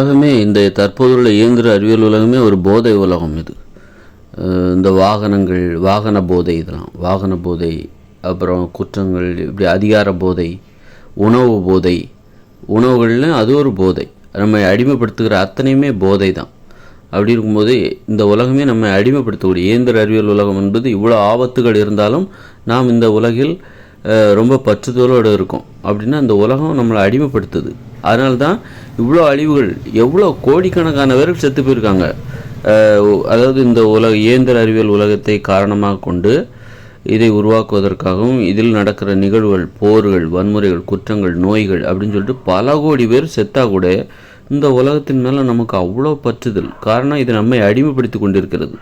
உலகமே இந்த தற்போதுள்ள இயந்திர அறிவியல் உலகமே ஒரு போதை உலகம் இது. இந்த வாகனங்கள் வாகன போதை இதெல்லாம். வாகன போதை அப்புறம் குற்றங்கள் இப்படி அதிகார போதை உணவு போதை. உணவுகள்னு அது ஒரு போதை. நம்ம அடிமைப்படுத்துகிற அத்தனையுமே போதை தான். அப்படி இருக்கும்போது இந்த உலகமே நம்ம அடிமைப்படுத்தக்கூடிய இயந்திர அறிவியல் உலகம் என்பது இவ்வளோ ஆபத்துகள் இருந்தாலும் நாம் இந்த உலகில் ரொம்ப பற்றுதலோடு இருக்கோம். அப்படின்னா இந்த உலகம் நம்மளை அடிமைப்படுத்துது. அதனால தான் இவ்வளோ அழிவுகள் எவ்வளோ கோடிக்கணக்கான பேர் செத்து போயிருக்காங்க. அஹ், அதாவது இந்த உலக இயந்திர அறிவியல் உலகத்தை காரணமாக கொண்டு இதை உருவாக்குவதற்காகவும் இதில் நடக்கிற நிகழ்வுகள் போர்கள் வன்முறைகள் குற்றங்கள் நோய்கள் அப்படின்னு சொல்லிட்டு பல கோடி பேர் செத்தா கூட இந்த உலகத்தின் மேலே நமக்கு அவ்வளோ பற்றுதல். காரணம் இது நம்மை அடிமைப்படுத்தி கொண்டிருக்கிறது.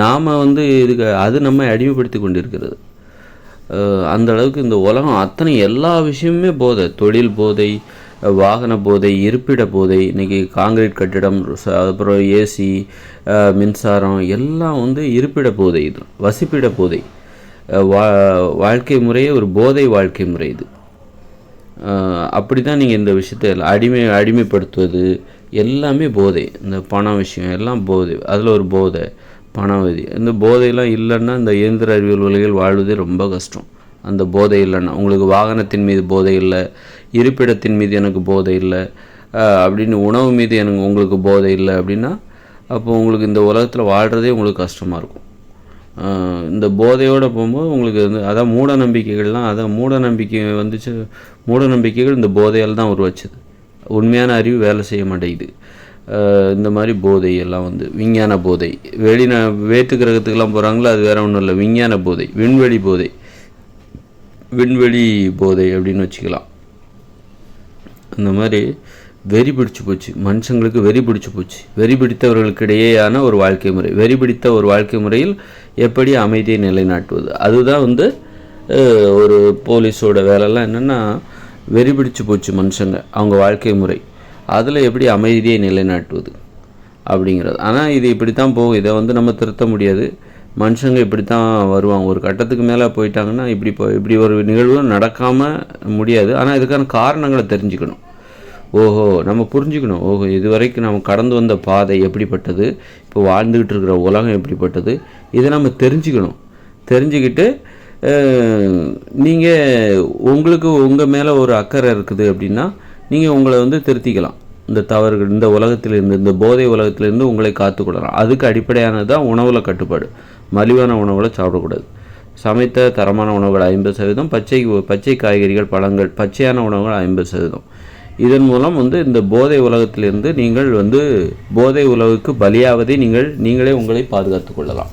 நாம் வந்து இதுக்கு அது நம்மை அடிமைப்படுத்தி கொண்டிருக்கிறது. அந்த அளவுக்கு இந்த உலகம் அத்தனை எல்லா விஷயமுமே போதை தொழில் போதை வாகன போதை இருப்பிட போதை இன்றைக்கி காங்கிரீட் கட்டிடம் அதுக்கப்புறம் ஏசி மின்சாரம் எல்லாம் வந்து இருப்பிட போதை இது வசிப்பிட போதை வா வாழ்க்கை முறையே ஒரு போதை வாழ்க்கை முறை இது. அப்படி தான் நீங்கள் இந்த விஷயத்தை அடிமை அடிமைப்படுத்துவது எல்லாமே போதை. இந்த பணம் விஷயம் எல்லாம் போதை. அதில் ஒரு போதை பணவதி இந்த போதையெல்லாம் இல்லைன்னா இந்த இயந்திர அறிவியல் உலகில் வாழ்வதே ரொம்ப கஷ்டம். அந்த போதை இல்லைன்னா உங்களுக்கு வாகனத்தின் மீது போதை இல்லை. இருப்பிடத்தின் மீது எனக்கு போதை இல்லை. அப்படின்னு உணவு மீது எனக்கு உங்களுக்கு போதை இல்லை அப்படின்னா அப்போ உங்களுக்கு இந்த உலகத்தில் வாழ்கிறதே உங்களுக்கு கஷ்டமாக இருக்கும். இந்த போதையோடு போகும்போது உங்களுக்கு வந்து அதான் மூட நம்பிக்கைகள்லாம் அதான் மூட நம்பிக்கை வந்துச்சு. மூட நம்பிக்கைகள் இந்த போதையால் தான் உருவாச்சுது. உண்மையான அறிவு வேலை செய்ய மாட்டேங்குது. இந்த மாதிரி போதை எல்லாம் வந்து விஞ்ஞான போதை. வெளிந வேற்று கிரகத்துக்கெல்லாம் போகிறாங்களோ அது வேற ஒன்றும் இல்லை. விஞ்ஞான போதை விண்வெளி போதை. விண்வெளி போதை அப்படின்னு வச்சுக்கலாம். அந்த மாதிரி வெறி பிடிச்சு போச்சு. மனுஷங்களுக்கு வெறி பிடிச்சு போச்சு. வெறி பிடித்தவர்களுக்கு இடையேயான ஒரு வாழ்க்கை முறை. வெறி பிடித்த ஒரு வாழ்க்கை முறையில் எப்படி அமைதியை நிலைநாட்டுவது? அதுதான் வந்து ஒரு போலீஸோட வேலைலாம் என்னென்னா வெறி பிடிச்சு போச்சு மனுஷங்க அவங்க வாழ்க்கை முறை. அதில் எப்படி அமைதியை நிலைநாட்டுவது? அப்படிங்கிறது. ஆனால் இது இப்படி தான் போகும். இதை வந்து நம்ம திருத்த முடியாது. மனுஷங்க இப்படி தான் வருவாங்க. ஒரு கட்டத்துக்கு மேலே போயிட்டாங்கன்னா இப்படி போ இப்படி ஒரு நிகழ்வு நடக்காமல் முடியாது. ஆனால் இதுக்கான காரணங்களை தெரிஞ்சுக்கணும். ஓஹோ நம்ம புரிஞ்சுக்கணும். ஓஹோ இது வரைக்கும் நம்ம கடந்து வந்த பாதை எப்படிப்பட்டது? இப்போ வாழ்ந்துக்கிட்டு இருக்கிற உலகம் எப்படிப்பட்டது? இதை நம்ம தெரிஞ்சுக்கணும். தெரிஞ்சுக்கிட்டு நீங்கள் உங்களுக்கு உங்கள் மேலே ஒரு அக்கறை இருக்குது அப்படின்னா நீங்கள் உங்களை வந்து திருத்திக்கலாம். இந்த தவறுகள் இந்த உலகத்திலிருந்து இந்த போதை உலகத்திலிருந்து உங்களை காத்துக்கொள்ளலாம். அதுக்கு அடிப்படையானது தான் உணவில் கட்டுப்பாடு. மலிவான உணவுகளை சாப்பிடக்கூடாது. சமைத்த தரமான உணவுகள் ஐம்பது சதவீதம் பச்சை பச்சை காய்கறிகள் பழங்கள் பச்சையான உணவுகள் ஐம்பது சதவீதம். இதன் மூலம் வந்து இந்த போதை உலகத்திலிருந்து நீங்கள் வந்து போதை உலகுக்கு பலியாவதை நீங்கள் நீங்களே உங்களை பாதுகாத்துக் கொள்ளலாம்.